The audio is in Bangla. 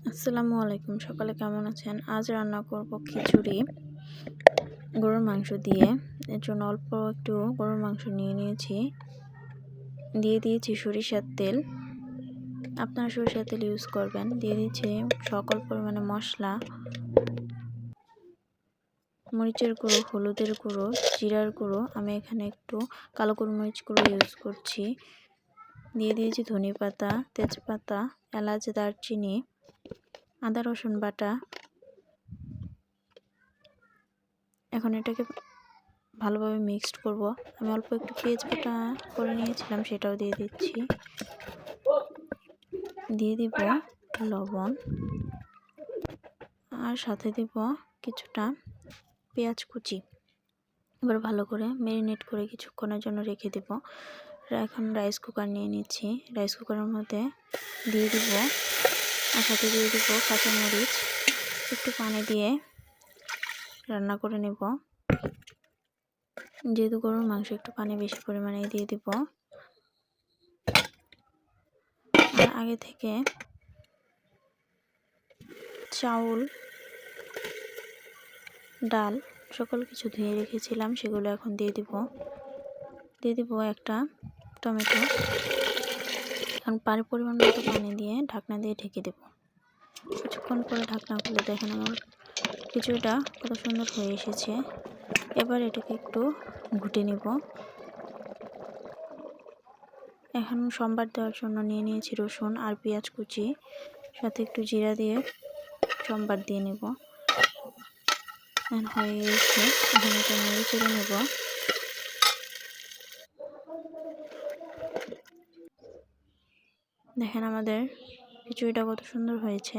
আসসালামু আলাইকুম, সকালে কেমন আছেন? আজ রান্না করব খিচুড়ি, গরুর মাংস দিয়ে। এর জন্য অল্প একটু গরুর মাংস নিয়ে নিয়েছি। দিয়ে দিয়েছি সরিষার তেল। আপনারা সরিষার তেল ইউজ করবেন। দিয়ে দিয়েছি সকল পরিমাণে মশলা, মরিচের গুঁড়ো, হলুদের গুঁড়ো, জিরার গুঁড়ো। আমি এখানে একটু কালো মরিচ গুঁড়ো ইউজ করছি। দিয়ে দিয়েছি ধনে পাতা তেজপাতা, এলাচ, দারচিনি আদা, রসুন বাটা। এখন এটাকে ভালোভাবে মিক্সড করব। আমি অল্প একটু পেঁয়াজ বাটা করে নিয়েছিলাম, সেটাও দিয়ে দিচ্ছি। দিয়ে দিব লবণ। আর সাথে দিব কিছুটা পেঁয়াজ কুচি। এবার ভালো করে ম্যারিনেট করে কিছুক্ষণের জন্য রেখে দেব। এখন রাইস কুকার নিয়ে নিচ্ছি। রাইস কুকারের মধ্যে দিয়ে দিব আর সাথে দিয়ে দিব কাঁচামরিচ। একটু পানি দিয়ে রান্না করে নেব। যেহেতু গরুর মাংস একটু পানি বেশি পরিমাণে দিয়ে দিব। আগে থেকে চাউল, ডাল সকল কিছু ধুয়ে রেখেছিলাম, সেগুলো এখন দিয়ে দিব। দিয়ে দিব একটা টমেটো। এখন পানি পরিমাণ মতো পানি দিয়ে ঢাকনা দিয়ে ঢেকে দেব। কিছুক্ষণ পরে ঢাকনা খুলে দেখেন আমার কিছুটা কত সুন্দর হয়ে এসেছে। এবার এটাকে একটু ঘুটে নেব। এখন সম্বার দেওয়ার জন্য নিয়ে নিয়েছি রসুন আর পেঁয়াজ কুচি, সাথে একটু জিরা দিয়ে সম্বার দিয়ে নেব। হয়ে গেছে এখন এটা নেড়ে চেড়ে নেব। দেখেন আমাদের খিচুড়িটা কত সুন্দর হয়েছে।